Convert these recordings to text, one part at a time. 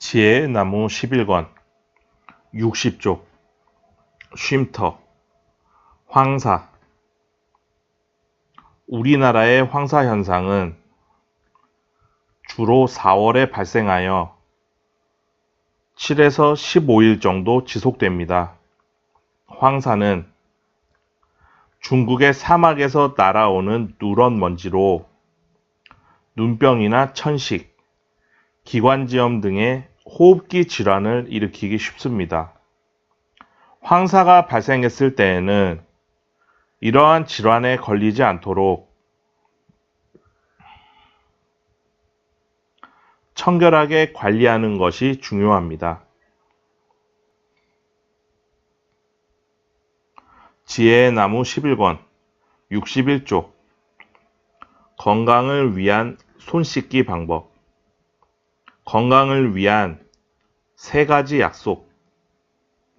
지혜의 나무 11권 60쪽 쉼터 황사 우리나라의 황사 현상은 주로 4월에 발생하여 7에서 15일 정도 지속됩니다. 황사는 중국의 사막에서 날아오는 누런 먼지로 눈병이나 천식, 기관지염 등의 호흡기 질환을 일으키기 쉽습니다. 황사가 발생했을 때에는 이러한 질환에 걸리지 않도록 청결하게 관리하는 것이 중요합니다. 지혜의 나무 11권 61쪽 건강을 위한 손 씻기 방법 건강을 위한 세 가지 약속.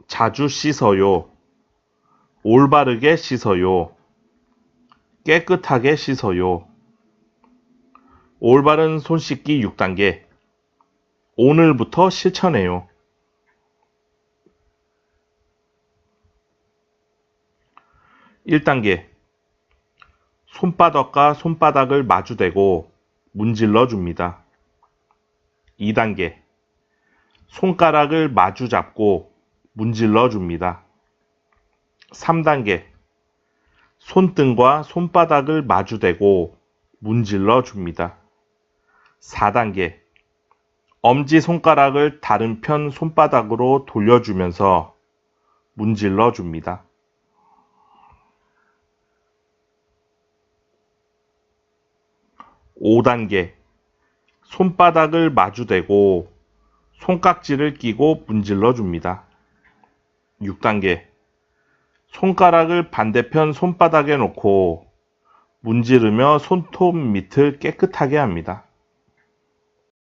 자주 씻어요. 올바르게 씻어요. 깨끗하게 씻어요. 올바른 손 씻기 6단계. 오늘부터 실천해요. 1단계. 손바닥과 손바닥을 마주대고 문질러 줍니다. 2단계 손가락을 마주 잡고 문질러 줍니다. 3단계 손등과 손바닥을 마주대고 문질러 줍니다. 4단계 엄지 손가락을 다른 편 손바닥으로 돌려주면서 문질러 줍니다. 5단계 손바닥을 마주대고 손깍지를 끼고 문질러 줍니다. 6단계 손가락을 반대편 손바닥에 놓고 문지르며 손톱 밑을 깨끗하게 합니다.